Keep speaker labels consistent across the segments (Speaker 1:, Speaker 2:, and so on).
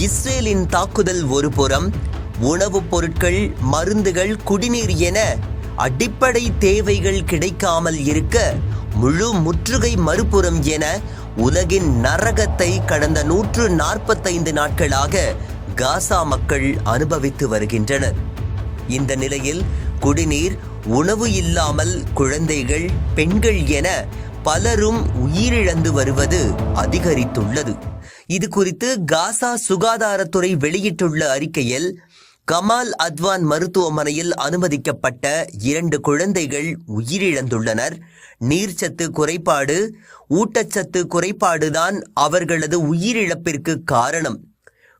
Speaker 1: இஸ்ரேலின் தாக்குதல் ஒருபுறம் உணவுப் பொருட்கள் மருந்துகள் குடிநீர் என அடிப்படை தேவைகள் கிடைக்காமல் இருக்க முழு முற்றுகை மறுபுறம் என உலகின் நரகத்தை கடந்த நூற்று நாற்பத்தைந்து நாட்களாக காசா மக்கள் அனுபவித்து வருகின்றனர். இந்த நிலையில் குடிநீர் உணவு இல்லாமல் குழந்தைகள் பெண்கள் என பலரும் உயிரிழந்து வருவது அதிகரித்துள்ளது. இது குறித்து காசா சுகாதாரத்துறை வெளியிட்டுள்ள அறிக்கையில் கமால் அத்வான் மருத்துவமனையில் அனுமதிக்கப்பட்ட இரண்டு குழந்தைகள் உயிரிழந்துள்ளனர். நீர்ச்சத்து குறைபாடு ஊட்டச்சத்து குறைபாடுதான் அவர்களது உயிரிழப்பிற்கு காரணம்.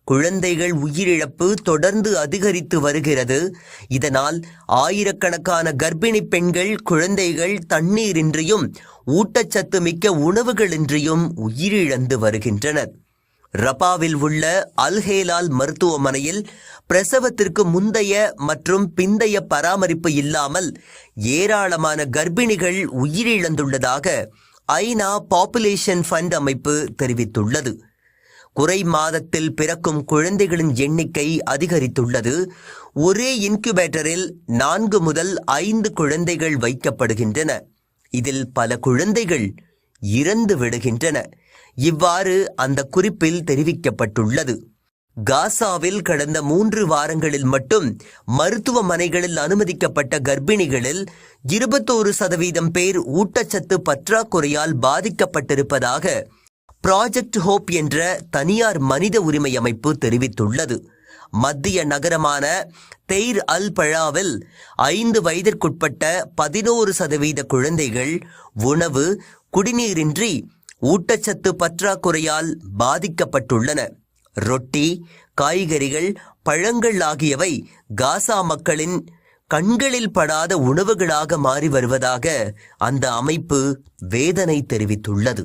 Speaker 1: குழந்தைகள் உயிரிழப்பு தொடர்ந்து அதிகரித்து வருகிறது. இதனால் ஆயிரக்கணக்கான கர்ப்பிணி பெண்கள் குழந்தைகள் தண்ணீரின்றியும் ஊட்டச்சத்து மிக்க உணவுகளின்றியும் உயிரிழந்து வருகின்றனர். ரபாவில் உள்ள அல்ஹேலால் மருத்துவமனையில் பிரசவத்திற்கு முந்தைய மற்றும் பிந்தைய பராமரிப்பு இல்லாமல் ஏராளமான கர்ப்பிணிகள் உயிரிழந்துள்ளதாக ஐநா பாப்புலேஷன் ஃபண்ட் அமைப்பு தெரிவித்துள்ளது. குறை மாதத்தில் பிறக்கும் குழந்தைகளின் எண்ணிக்கை அதிகரித்துள்ளது. ஒரே இன்குபேட்டரில் நான்கு முதல் ஐந்து குழந்தைகள் வைக்கப்படுகின்றன. இதில் பல குழந்தைகள் இறந்து விடுகின்றன. இவ்வாறு அந்த குறிப்பில் தெரிவிக்கப்பட்டுள்ளது. காசாவில் கடந்த மூன்று வாரங்களில் மட்டும் மருத்துவமனைகளில் அனுமதிக்கப்பட்ட கர்ப்பிணிகளில் இருபத்தோரு சதவீதம் பேர் ஊட்டச்சத்து பற்றாக்குறையால் பாதிக்கப்பட்டிருப்பதாக ப்ராஜெக்ட் ஹோப் என்ற தனியார் மனித உரிமை அமைப்பு தெரிவித்துள்ளது. மத்திய நகரமான தெய்ர் அல் பழாவில் ஐந்து வயதிற்குட்பட்ட பதினோரு சதவீத குழந்தைகள் உணவு குடிநீரின்றி ஊட்டச்சத்து பற்றாக்குறையால் பாதிக்கப்பட்டுள்ளன. ரொட்டி காய்கறிகள் பழங்கள் ஆகியவை காசா மக்களின் கண்களில் படாத உணவுகளாக மாறி வருவதாக அந்த அமைப்பு வேதனை தெரிவித்துள்ளது.